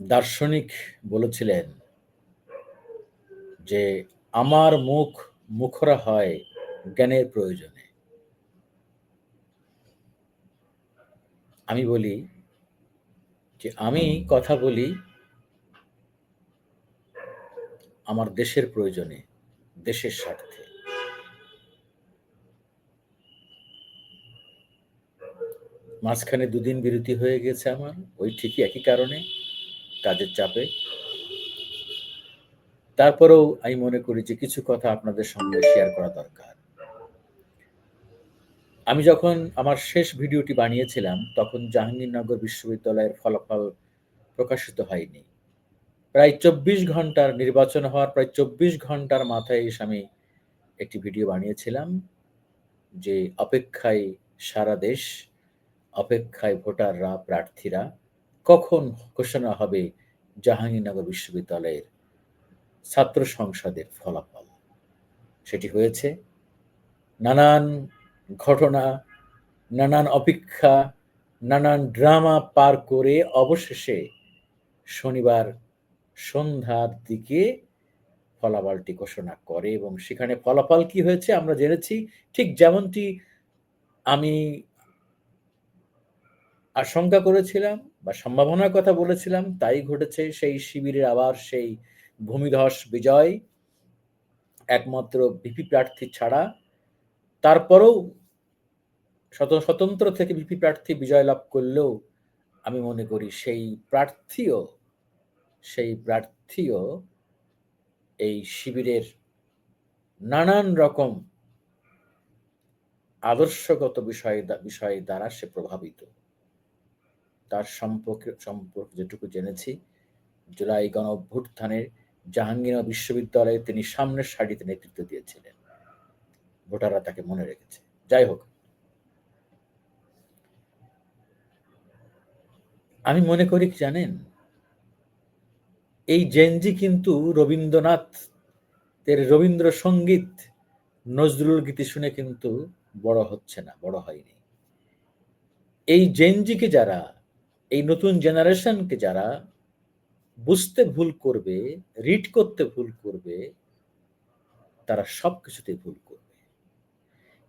দার্শনিক বলেছিলেন যে, আমার মুখ মুখরা হয় জ্ঞানের প্রয়োজনে। আমি বলি যে, আমি কথা বলি আমার দেশের প্রয়োজনে, দেশের স্বার্থে। মাঝখানে দুদিন বিরতি হয়ে গেছে আমার, ওই ঠিকই একই কারণে। কাজের চাপে। তারপরেও আমি মনে করি যে কিছু কথা আপনাদের সঙ্গে শেয়ার করা দরকার। আমি যখন আমার শেষ ভিডিওটি বানিয়েছিলাম, তখন জাহাঙ্গীরনগর বিশ্ববিদ্যালয়ের ফলাফল প্রকাশিত হয়নি। প্রায় চব্বিশ ঘণ্টার নির্বাচন হওয়ার প্রায় চব্বিশ ঘণ্টার মাথায় এসে আমি একটি ভিডিও বানিয়েছিলাম, যে অপেক্ষায় সারা দেশ, অপেক্ষায় ভোটাররা, প্রার্থীরা কখন ঘোষণা হবে জাহাঙ্গীরনগর বিশ্ববিদ্যালয়ের ছাত্র সংসদের ফলাফল? সেটি হয়েছে, নানান ঘটনা, নানান অপেক্ষা, নানান ড্রামা পার করে অবশেষে শনিবার সন্ধ্যার দিকে ফলাফলটি ঘোষণা করে এবং সেখানে ফলাফল কি হয়েছে আমরা জেনেছি। ঠিক যেমনটি আমি আশঙ্কা করেছিলাম বা সম্ভাবনার কথা বলেছিলাম, তাই ঘটেছে সেই শিবিরের আবার সেই ভূমিধস বিজয়। একমাত্র ভিপি প্রার্থী ছাড়া। তারপরেও স্বতন্ত্র থেকে ভিপি প্রার্থী বিজয় লাভ করলেও আমি মনে করি সেই প্রার্থীও সেই প্রার্থীও এই শিবিরের নানান রকম আদর্শগত বিষয় বিষয় দ্বারা সে প্রভাবিত। তার সম্পর্কে সম্পর্কে যেটুকু জেনেছি, জুলাই গণ অভ্যুত্থানের জাহাঙ্গীর বিশ্ববিদ্যালয়ে তিনি সামনের সারিতে নেতৃত্ব দিয়েছিলেন। ভোটাররা তাকে মনে রেখেছে। যাই হোক। আমি মনে করি জানেন? এই জেনজি কিন্তু রবীন্দ্রনাথ, এর রবীন্দ্রসঙ্গীত নজরুল গীতি শুনে কিন্তু বড় হচ্ছে না, বড় হয়নি। এই জেনজিকে যারা এই নতুন জেনারেশনকে যারা বুঝতে ভুল করবে রিড করতে ভুল করবে, তারা সব কিছুতে ভুল করবে।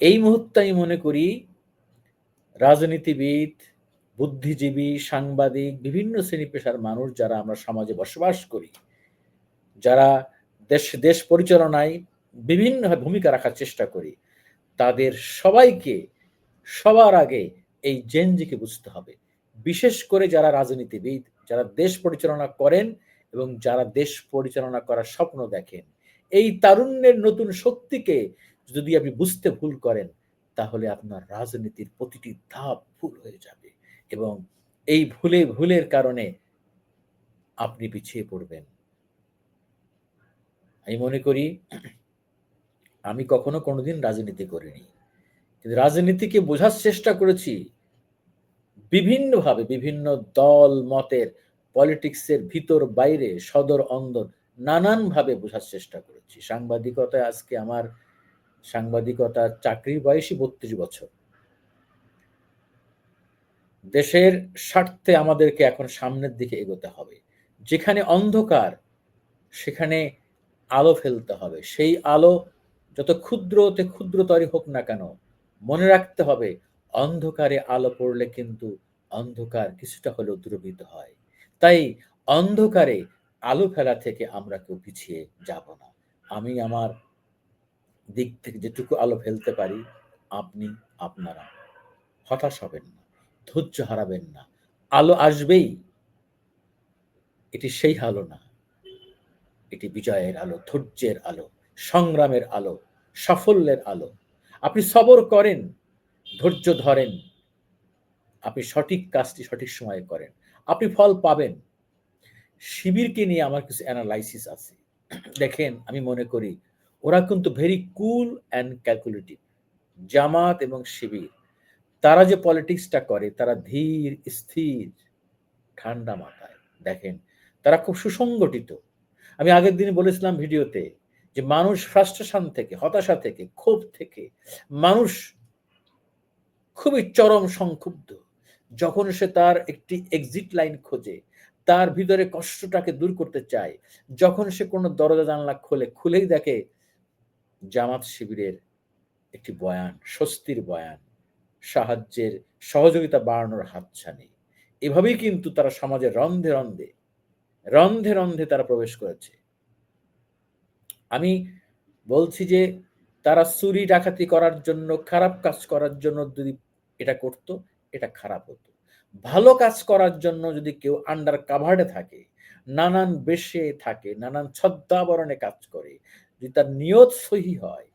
এই মুহূর্তে আমি মনে করি, রাজনীতিবিদ, বুদ্ধিজীবী, সাংবাদিক, বিভিন্ন শ্রেণি পেশার মানুষ যারা আমরা সমাজে বসবাস করি, যারা দেশ দেশ পরিচালনায় বিভিন্ন ভূমিকা রাখার চেষ্টা করি, তাদের সবাইকে সবার আগে এই জেনজিকে বুঝতে হবে। বিশেষ করে যারা রাজনীতিবিদ, যারা দেশ পরিচালনা করেন এবং যারা দেশ পরিচালনা করার স্বপ্ন দেখেন, এই তারুণ্যের নতুন শক্তিকে যদি আপনি বুঝতে ভুল করেন, তাহলে আপনার রাজনীতির প্রতিটি ধাপ ভুল হয়ে যাবে এবং এই ভুলে, ভুলের কারণে আপনি পিছিয়ে পড়বেন। আমি মনে করি, আমি কখনো কোনোদিন রাজনীতি করিনি। কিন্তু রাজনীতিকে বোঝার চেষ্টা করেছি বিভিন্নভাবে বিভিন্ন দল, মতের পলিটিক্সের ভিতর বাইরে সদর অন্দর নানানভাবে বোঝার চেষ্টা করেছি। সাংবাদিকতায় আজকে আমার সাংবাদিকতার চাকরির বয়সী বত্রিশ বছর। দেশের স্বার্থে আমাদেরকে এখন সামনের দিকে এগোতে হবে। যেখানে অন্ধকার, সেখানে আলো ফেলতে হবে। সেই আলো যত ক্ষুদ্রতে ক্ষুদ্রতরই হোক না কেন, মনে রাখতে হবে অন্ধকারে আলো পড়লে কিন্তু অন্ধকার কিছুটা হলেও দূরভূত হয়। তাই অন্ধকারে আলো ফেলা থেকে আমরা কেউ পিছিয়ে যাব না। আমি আমার দিক থেকে যেটুকু আলো ফেলতে পারি, আপনি আপনারা হতাশ হবেন না, ধৈর্য হারাবেন না। আলো আসবেই। এটি সেই আলো না। এটি বিজয়ের আলো, ধৈর্যের আলো, সংগ্রামের আলো, সাফল্যের আলো। আপনি সবর করেন। ধৈর্য ধরেন। আপনি সঠিক কাজটি সঠিক সময়ে করেন। আপনি ফল পাবেন। শিবিরকে নিয়ে আমার কিছু অ্যানালাইসিস আছে। দেখেন, আমি মনে করি, ওরা কিন্তু very cool and calculative Jamaat এবং শিবির। তারা যে পলিটিক্সটা করে, তারা ধীর, স্থির, ঠান্ডা মাথায়। দেখেন, তারা খুব সুসংগঠিত। আমি আগের দিন বলেছিলাম ভিডিওতে যে, মানুষ ফ্রাস্ট্রেশন থেকে, হতাশা থেকে, ক্ষোভ থেকে, মানুষ খুবই চরম সংক্ষুব্ধ। যখন সে তার একটি এক্সিট লাইন খোঁজে, তার ভিতরে কষ্টটাকে দূর করতে চায়, যখন সে কোনো দরজা জানলা খোলে, খুলেই দেখে জামাত শিবিরের একটি বয়ান, স্বস্তির বয়ান, সাহায্যের সহযোগিতা বাড়ানোর হাতছানি। এভাবেই কিন্তু তারা সমাজের রন্ধে রন্ধে রন্ধে রন্ধে তারা প্রবেশ করেছে। আমি বলছি যে, তারা চুরি ডাকাতি করার জন্য, খারাপ কাজ করার জন্য যদি এটা করত, এটা খারাপ হতো। ভালো কাজ করার জন্য যদি কেউ আন্ডার কাভার্ডে থাকে, নানান বেশে থাকে, নানান ছদ্মাবরণে কাজ করে, যদি তার নিয়ত সহি হয়,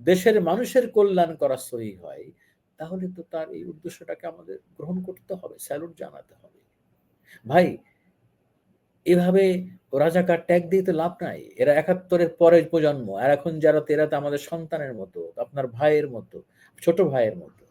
দেশের মানুষের কল্যাণ করা সহি হয়, তাহলে তো তার এই উদ্দেশ্যটাকে আমাদের গ্রহণ করতে হবে স্যালুট জানাতে হবে। ভাই, এভাবে রাজাকার ট্যাগ দিয়ে তো লাভ নাই। এরা একাত্তরের পরের প্রজন্ম, আর এখন যারা তেরা তো আমাদের সন্তানের মতো, আপনার ভাইয়ের মতো, ছোট ভাইয়ের মতো।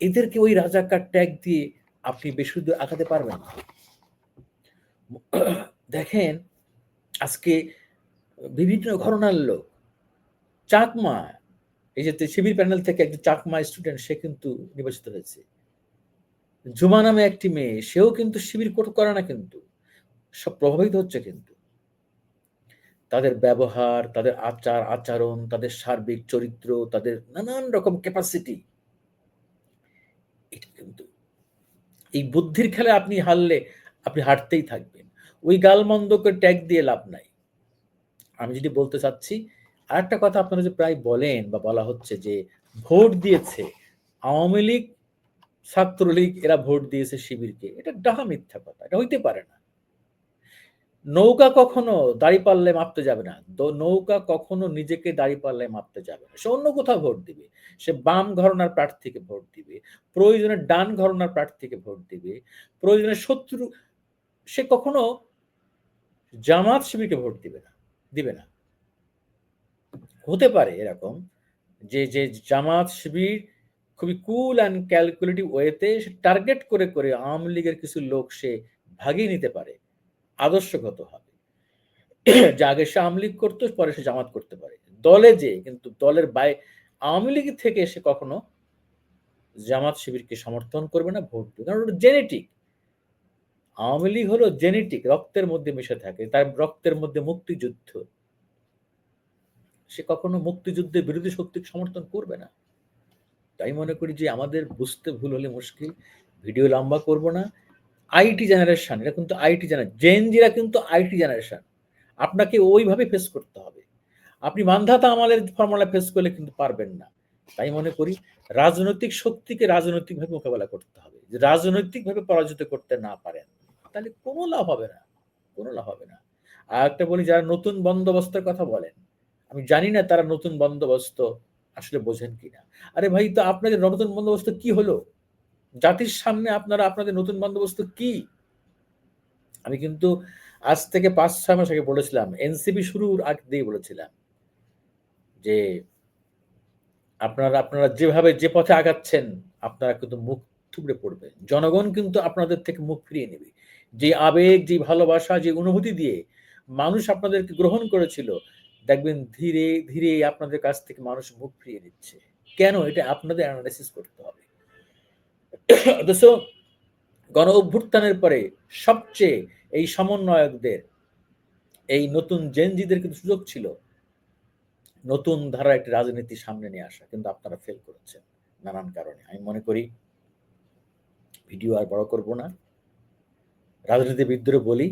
এদেরকে ওই রাজাকার ট্যাগ দিয়ে আপনি বেশি আগাতে পারবেন না। দেখেন, আজকে বিভিন্ন ঘটনার লোক, চাকমা, এই যে শিবির প্যানেল থেকে একজন চাকমা স্টুডেন্ট সে কিন্তু নির্বাচিত হয়েছে। জুমা নামে একটি মেয়ে, সেও কিন্তু শিবির করে না কিন্তু, সব প্রভাবিত হচ্ছে কিন্তু। তাদের ব্যবহার, তাদের আচার, আচরণ, তাদের সার্বিক চরিত্র, তাদের নানান রকম ক্যাপাসিটি এটা কিন্তু। এই বুদ্ধির খেলে আপনি হারলে আপনি হারতেই থাকবেন। ওই গালমন্দকে ট্যাগ দিয়ে লাভ নাই। আমি যদি বলতে চাচ্ছি আর একটা কথা আপনারা যে প্রায় বলেন বা বলা হচ্ছে যে ভোট দিয়েছে, আওয়ামী লীগ, ছাত্রলীগ, এরা ভোট দিয়েছে শিবিরকে, এটা ডাহা মিথ্যা কথা, এটা হইতে পারে না। নৌকা কখনো দাড়ি পাল্লে মাপতে যাবে না। নৌকা কখনো নিজেকে দাড়ি পাল্লায় মাপতে যাবে না। সে অন্য কোথাও ভোট দিবে। সে বাম ঘরনার প্রার্থীকে ভোট দিবে। প্রয়োজনে ডান ঘরনার প্রার্থীকে ভোট দিবে। প্রয়োজনে শত্রু, সে কখনো জামাত শিবিরকে ভোট দিবে না দিবে না। হতে পারে এরকম যে যে জামাত শিবির খুবই কুল অ্যান্ড ক্যালকুলেটিভ ওয়েতে সে টার্গেট করে করে আওয়ামী লীগের কিছু লোক সে ভাগিয়ে নিতে পারে। আদর্শগত হবে। যে আগে সে আওয়ামী লীগ করতো, পরে সে জামাত করতে পারে। দলে যে, কিন্তু দলের বাইরে আওয়ামী লীগ থেকে এসে কখনো জামাত শিবিরকে সমর্থন করবে না, ভোট দেবে কারণ ওটা জেনেটিক। আওয়ামী লীগ হলো জেনেটিক, রক্তের মধ্যে মিশে থাকে। তার রক্তের মধ্যে মুক্তিযুদ্ধ। সে কখনো মুক্তিযুদ্ধের বিরোধী শক্তিকে সমর্থন করবে না। তাই মনে করি যে আমাদের বুঝতে ভুল হলে মুশকিল। ভিডিও লম্বা করব না। আইটি জেনারেশন এটা কিন্তু আইটি জেনারেশন জেনজিরা কিন্তু আইটি জেনারেশন আপনাকে ওইভাবে ফেস করতে হবে। আপনি মান্ধাতা আমাদের ফর্মুলা ফেস করলে কিন্তু পারবেন না। তাই মনে করি, রাজনৈতিক শক্তিকে রাজনৈতিকভাবে মোকাবেলা করতে হবে। যে রাজনৈতিকভাবে পরাজিত করতে না পারেন, তাহলে কোনো লাভ হবে না, কোনো লাভ হবে না। আর একটা বলি, যারা নতুন বন্দোবস্তের কথা বলেন, আমি জানি না তারা নতুন বন্দোবস্ত আসলে বোঝেন কিনা। আরে ভাই, তো আপনাদের নতুন বন্দোবস্ত কি হলো? জাতির সামনে আপনারা আপনাদের নতুন বন্দোবস্ত কি? আমি কিন্তু আজ থেকে পাঁচ, ছয় মাস আগে বলেছিলাম, এনসিপি শুরুর আগ দিয়ে বলেছিলাম যে আপনারা আপনারা যেভাবে যে পথে আগাচ্ছেন, আপনারা কিন্তু মুখ থুবড়ে পড়বে। জনগণ কিন্তু আপনাদের থেকে মুখ ফিরিয়ে নেবে। যে আবেগ, যে ভালোবাসা, যে অনুভূতি দিয়ে মানুষ আপনাদেরকে গ্রহণ করেছিল, দেখবেন ধীরে ধীরে আপনাদের কাছ থেকে মানুষ মুখ ফিরিয়ে নিচ্ছে। কেন? এটা আপনাদের অ্যানালাইসিস করতে হবে। অথচ গণ অভ্যুত্থানের পরে সবচেয়ে এই সমন্বয়কদের, এই নতুন জেনজিদের কিন্তু সুযোগ ছিল নতুন ধারা একটি রাজনীতি সামনে নিয়ে আসা, কিন্তু আপনারা ফেল করেছেন নানান কারণে। আমি মনে করি ভিডিও আর বড় করব না। রাজনীতিবিদদের বলি,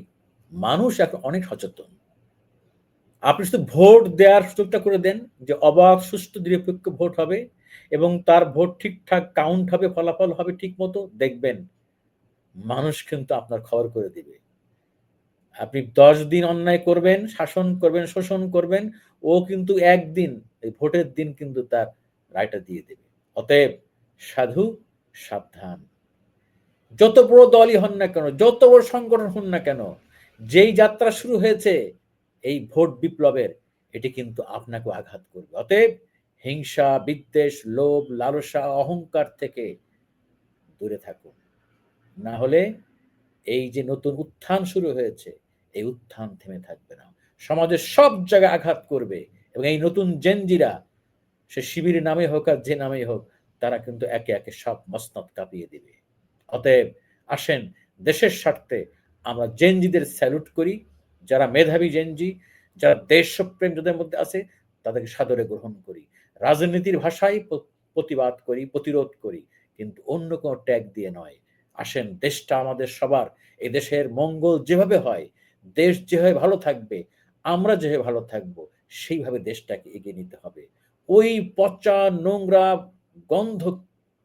মানুষ এখন অনেক সচেতন। আপনি শুধু ভোট দেওয়ার সুযোগটা করে দেন যে অবাধ সুস্থ নিরপেক্ষ ভোট হবে এবং তার ভোট ঠিকঠাক কাউন্ট হবে, ফলাফল হবে ঠিক মতো দেখবেন মানুষ কিন্তু আপনার খবর করে দিবে। আপনি দশ দিন অন্যায় করবেন, শাসন করবেন, শোষণ করবেন, ও কিন্তু একদিন, এই ভোটের দিন কিন্তু তার রায়টা দিয়ে দেবে। অতএব সাধু সাবধান। যত বড় দলই হন না কেন, যত বড় সংগঠন হন না কেন, যেই যাত্রা শুরু হয়েছে, এই ভোট বিপ্লবের, এটি কিন্তু আপনাকে আঘাত করবে। অতএব হিংসা, বিদ্বেষ, লোভ, লালসা, অহংকার থেকে দূরে থাকুন। না হলে এই যে নতুন উত্থান শুরু হয়েছে, এই উত্থান থেমে থাকবে না। সমাজের সব জায়গায় আঘাত করবে এবং এই নতুন জেনজিরা সে শিবির নামে হোক আর যে নামে হোক, তারা কিন্তু একে একে সব মসনদ কাঁপিয়ে দিবে। অতএব আসেন দেশের স্বার্থে আমরা জেনজিদের স্যালুট করি। যারা মেধাবী জেনজি যারা দেশপ্রেম যাদের মধ্যে আছে, তাদেরকে সাদরে গ্রহণ করি। রাজনীতির ভাষায় প্রতিবাদ করি, প্রতিরোধ করি, কিন্তু অন্য কোনো ট্যাগ দিয়ে নয়। আসেন, দেশটা আমাদের সবার এই দেশের মঙ্গল যেভাবে হয়, দেশ যেভাবে ভালো থাকবে, আমরা যেভাবে ভালো থাকব, সেইভাবে দেশটাকে এগিয়ে নিতে হবে। ওই পচা নোংরা গন্ধ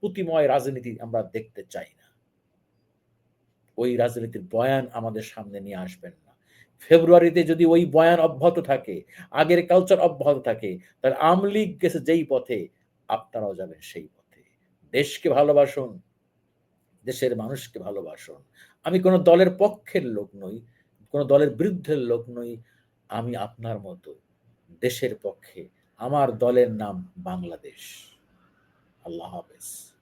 পুতিময় রাজনীতি আমরা দেখতে চাই না। ওই রাজনীতির বয়ান আমাদের সামনে নিয়ে আসবেন না। ফেব্রুয়ারিতে যদি ওই বয়ান অব্যাহত থাকে, আগের কালচার অব্যাহত থাকে, তাহলে আমলিগ গেছে যেই পথে, আপনারাও যাবেন সেই পথে। দেশকে ভালোবাসুন, দেশের মানুষকে ভালোবাসুন। আমি কোনো দলের পক্ষের লোক নই, কোনো দলের বিরুদ্ধের লোক নই, আমি আপনার মতো দেশের পক্ষে। আমার দলের নাম বাংলাদেশ। আল্লাহ হাফেজ।